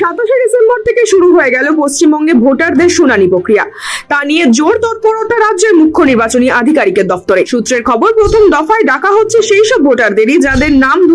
সাতাশে ডিসেম্বর থেকে শুরু হয়ে গেল পশ্চিমবঙ্গে ভোটারদের শুনানি প্রক্রিয়া। তা নিয়ে জোর তৎপরতা রাজ্যের মুখ্য নির্বাচনী আধিকারিকের দপ্তরে। সূত্রের খবর, প্রথম দফায় ডাকা হচ্ছে সেই সব ভোটারদেরই যাদের নাম দু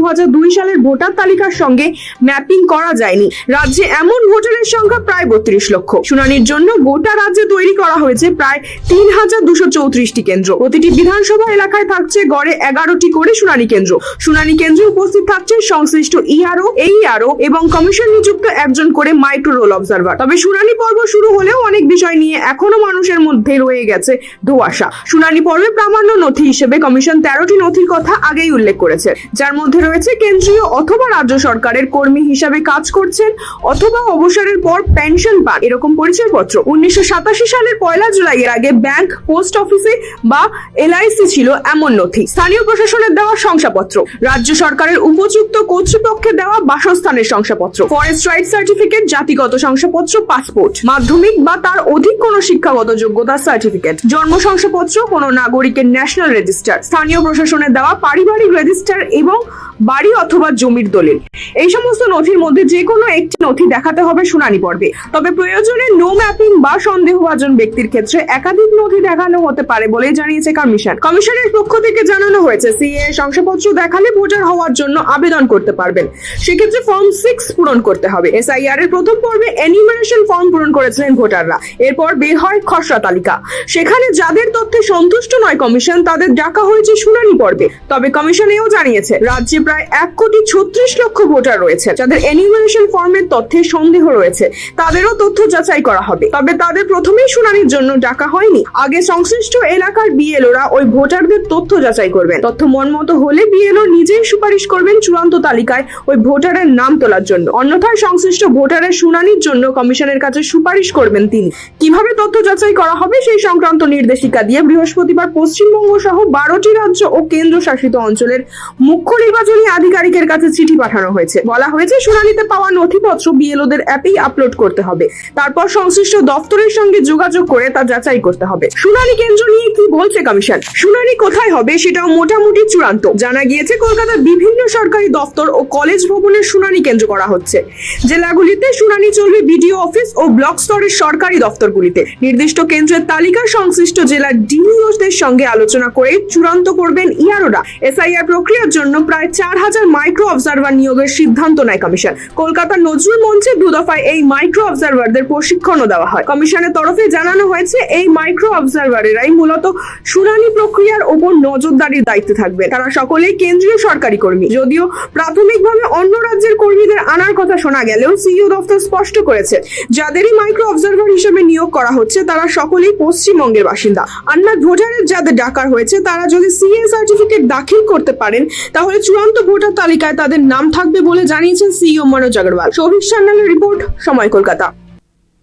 সালের ভোটার তালিকার সঙ্গে ম্যাপিং করা যায়নি। রাজ্যে এমন ভোটারের সংখ্যা প্রায় বত্রিশ লক্ষ। শুনানির জন্য গোটা রাজ্যে তৈরি করা হয়েছে প্রায় তিন হাজার দুশো চৌত্রিশটি কেন্দ্র। প্রতিটি বিধানসভা এলাকায় থাকছে গড়ে এগারোটি করে শুনানি কেন্দ্র। শুনানি কেন্দ্রে উপস্থিত থাকছে সংশ্লিষ্ট ইআরও, এইআরও এবং কমিশন নিযুক্ত একজন করে মাইক্রো রোল অবজারভার তবে শুনানি পর্ব শুরু হলেও অনেক বিষয় নিয়ে এখনও মানুষের মধ্যে রয়ে গেছে ধোঁয়াশা। শুনানি পর্বে প্রামাণ্য নথি হিসেবে কমিশন তেরোটি নথির কথা আগেই উল্লেখ করেছে। যার মধ্যে রয়েছে কেন্দ্রীয় অথবা রাজ্য সরকারের কর্মী হিসাবে কাজ করছেন অথবা অবসরের পর পেনশন পান, এরকম পরিচয়পত্র। উনিশশো সাতাশি সালের পয়লা জুলাই এর আগে ব্যাংক, পোস্ট অফিসে বা এলআইসি ছিল এমন নথি। স্থানীয় প্রশাসনের দেওয়া শংসাপত্র। রাজ্য সরকারের উপযুক্ত কর্তৃপক্ষের দেওয়া বাসস্থানের শংসাপত্র। ফরেস্ট রাইট সার্টিফিকেট জাতিগত শংসাপত্র, পাসপোর্ট, মাধ্যমিক বা তার অধিক কোন শিক্ষাগত যোগ্যতা সার্টিফিকেট, জন্ম শংসাপত্র, কোন নাগরিকের ন্যাশনাল রেজিস্টার, স্থানীয় প্রশাসনের দেওয়া পারিবারিক রেজিস্টার এবং বাড়ি অথবা জমির দলিল। এই সমস্ত নথির মধ্যে যে কোনো একটি নথি দেখাতে হবে শুনানি পর্বে। তবে প্রয়োজনে নো ম্যাপিং বা সন্দেহভাজন ব্যক্তির ক্ষেত্রে একাধিক নথি দেখানো হতে পারে বলে জানিয়েছে কমিশন। কমিশনের পক্ষ থেকে জানানো হয়েছে, সিএ শংসাপত্র দেখালে ভোটার হওয়ার জন্য আবেদন করতে পারবেন। সেক্ষেত্রে ফর্ম সিক্স পূরণ করতে হবে। এসআইআর এর প্রথম পর্বে এনিউমারেশন ফর্ম পূরণ করেছিলেন ভোটাররা। এরপর বের হয় খসড়া তালিকা। সেখানে যাদের তথ্যে সন্তুষ্ট নয় কমিশন, তাদের ডাকা হয়েছে শুনানি পর্বে। তবে কমিশন এও জানিয়েছে, রাজ্যে প্রায় এক কোটি ছত্রিশ লক্ষ ভোটার রয়েছে। যাদের এনিউমারেশন ফর্মের তথ্যে সন্দেহ রয়েছে, তাদেরও তথ্য যাচাই করা হবে। তবে তাদের প্রথমেই শুনানির জন্য ডাকা হয়নি। আগে সংশ্লিষ্ট এলাকার বিএলওরা ওই ভোটারদের তথ্য যাচাই করবেন। তথ্য মনমতো হলে বিএলও নিজেই সুপারিশ করবেন চূড়ান্ত তালিকায় ওই ভোটারের নাম তোলার জন্য। অন্যথায় সংশ্লিষ্ট ভোটারের শুনানির জন্য কমিশনের কাছে সুপারিশ করবেন তিনি। কীভাবে তথ্য যাচাই করা হবে সেই সংক্রান্ত নির্দেশিকা দিয়ে বৃহস্পতিবার পশ্চিমবঙ্গ সহ বারোটি রাজ্য ও কেন্দ্র শাসিত অঞ্চলের মুখ্য নির্বাচনী আধিকারিকের কাছে চিঠি পাঠানো হয়েছে। বলা হয়েছে, শুনানিতে পাওয়া নথিপত্র বিএলওদের অ্যাপেই আপলোড করতে হবে। তারপর সংশ্লিষ্ট দপ্তরের সঙ্গে যোগাযোগ করে তা যাচাই করতে হবে। শুনানি কেন্দ্র নিয়ে কি বলছে কমিশন? শুনানি কোথায় হবে সেটাও মোটামুটি চূড়ান্ত। জানা গিয়েছে, কলকাতার বিভিন্ন সরকারি দপ্তর ও কলেজ ভবনের শুনানি কেন্দ্র করা হচ্ছে। জেলাগুলিতে শুনানি চলবে বিডিও অফিস ও ব্লক স্তরের সরকারি দপ্তরগুলিতে। নির্দিষ্ট কেন্দ্রের তালিকা সংশ্লিষ্ট জেলার ডিওদের সঙ্গে আলোচনা করে চূড়ান্ত করবেন ইয়ারোরা। এসআইআর প্রক্রিয়ার জন্য প্রায় চার হাজার মাইক্রো অবজারভার নিয়োগের সিদ্ধান্ত নেয় কমিশন কলকাতার নজরুল মঞ্চে দু দফায় এই মাইক্রো অবজারভারদের প্রশিক্ষণও দেওয়া হয়। কমিশনের তরফে জানানো হয়েছে, এই মাইক্রো অবজারভারেরাই মূলত শুনানি প্রক্রিয়ার ওপর নজরদারির দায়িত্বে থাকবে। তারা সকলেই কেন্দ্রীয় সরকারি কর্মী। যদিও প্রাথমিকভাবে অন্য রাজ্যের কর্মীদের আনার কথা শোনা গেলেও সিইও দপ্তর স্পষ্ট করেছে, যাদেরই মাইক্রো অবজারভার হিসেবে নিয়োগ করা হচ্ছে, তারা সকলেই পশ্চিমবঙ্গের বাসিন্দা। আন্নার ভোটারের যাদের ডাকার হয়েছে, তারা যদি সিএ সার্টিফিকেট দাখিল করতে পারেন, তাহলে চূড়ান্ত ভোটার তালিকায় তাদের নাম থাকবে বলে জানিয়েছেন সিইও মনোজ আগরওয়াল। সৌভিক সান্যালের রিপোর্ট, সময় কলকাতা।